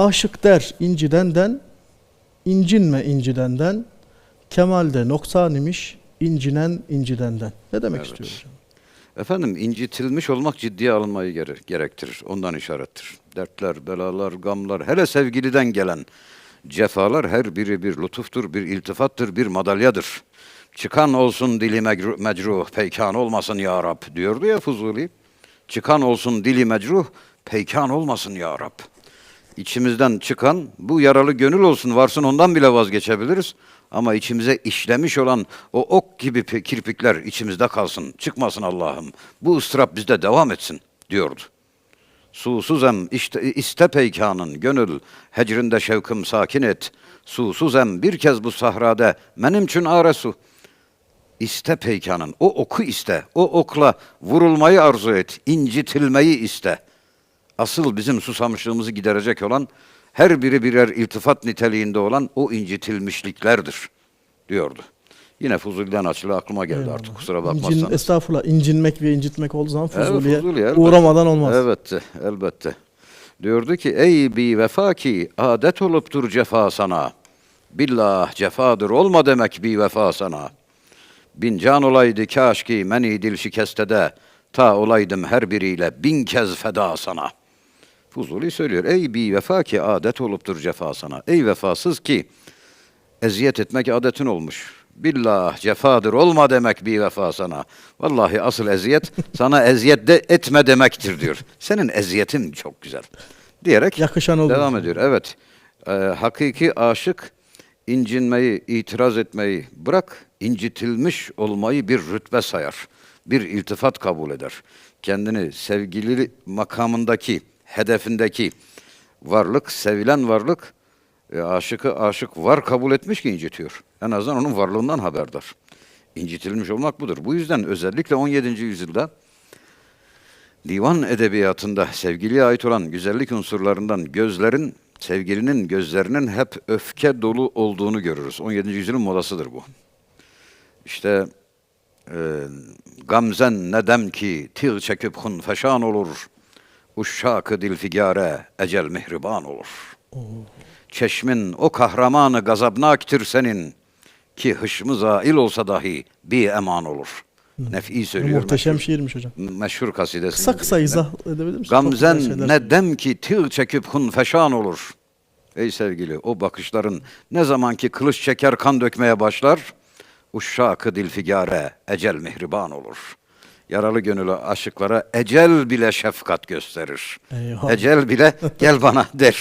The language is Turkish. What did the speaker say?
Aşık der incidenden, incinme incidenden, kemalde noksan imiş, incinen incidenden. Ne demek Evet. istiyor hocam? Efendim incitilmiş olmak ciddiye alınmayı gere- gerektirir. Ondan işarettir. Dertler, belalar, gamlar, hele sevgiliden gelen cefalar her biri bir lütuftur, bir iltifattır, bir madalyadır. Çıkan olsun dili mecruh, mecruh peykan olmasın ya Rab diyordu ya Fuzuli. Çıkan olsun dili mecruh, peykan olmasın ya Rab. İçimizden çıkan bu yaralı gönül olsun varsın ondan bile vazgeçebiliriz. Ama içimize işlemiş olan o ok gibi kirpikler içimizde kalsın, çıkmasın Allah'ım. Bu ıstırap bizde devam etsin diyordu. Susuzem işte iste peykanın gönül, hecrində şevkim sakin et. Susuzem bir kez bu sahrada, benim için aresu. İste peykanın, o oku iste, o okla vurulmayı arzu et, incitilmeyi iste. Asıl bizim susamışlığımızı giderecek olan, her biri birer iltifat niteliğinde olan o incitilmişliklerdir, diyordu. Yine Fuzuli'den açılı aklıma geldi Eyvallah. artık kusura İncin, bakmazsanız. estağfurullah incinmek ve incitmek olduğu zaman Evet, Fuzuli'ye Fuzuli, elbette. uğramadan olmaz. Elbette, elbette. Diyordu ki ey bi vefa ki adet oluptur cefa sana. Billah cefadır olma demek bi vefa sana. Bin can olaydı kaş ki meni dil şikestede ta olaydım her biriyle bin kez feda sana. Fuzuli söylüyor ey bi vefa ki adet oluptur cefa sana. Ey vefasız ki eziyet etmek adetin olmuş. Billah cefadır olma demek bir vefa sana. Vallahi asıl eziyet sana eziyet de etme demektir diyor. Senin eziyetin çok güzel. Diyerek Yakışan olur. devam ediyor. Evet. Ee, hakiki aşık incinmeyi, itiraz etmeyi bırak, incitilmiş olmayı bir rütbe sayar. Bir iltifat kabul eder. Kendini sevgili makamındaki, hedefindeki varlık, sevilen varlık e, aşıkı aşık var kabul etmiş ki incitiyor. En azından onun varlığından haberdar. İncitilmiş olmak budur. Bu yüzden özellikle 17. yüzyılda divan edebiyatında sevgiliye ait olan güzellik unsurlarından gözlerin, sevgilinin gözlerinin hep öfke dolu olduğunu görürüz. 17. yüzyılın modasıdır bu. İşte e, gamzen nedem ki tığ çekip hun feşan olur. Uşşakı dilfigare ecel mihriban olur. Çeşmin o kahramanı gazabnaktir senin ki hışmı zail olsa dahi bir eman olur. Nef'i söylüyor. Muhteşem meşhur, şiirmiş hocam. meşhur kasidesinde. Kısa kısa izah edebilir güzel Gamzen ne dem ki tığ çekip hun feşan olur. Ey sevgili o bakışların ne zaman ki kılıç çeker kan dökmeye başlar. Uşşakı dilfigare ecel mihriban olur. Yaralı gönüllü aşıklara ecel bile şefkat gösterir. Eyvallah. Ecel bile gel bana der.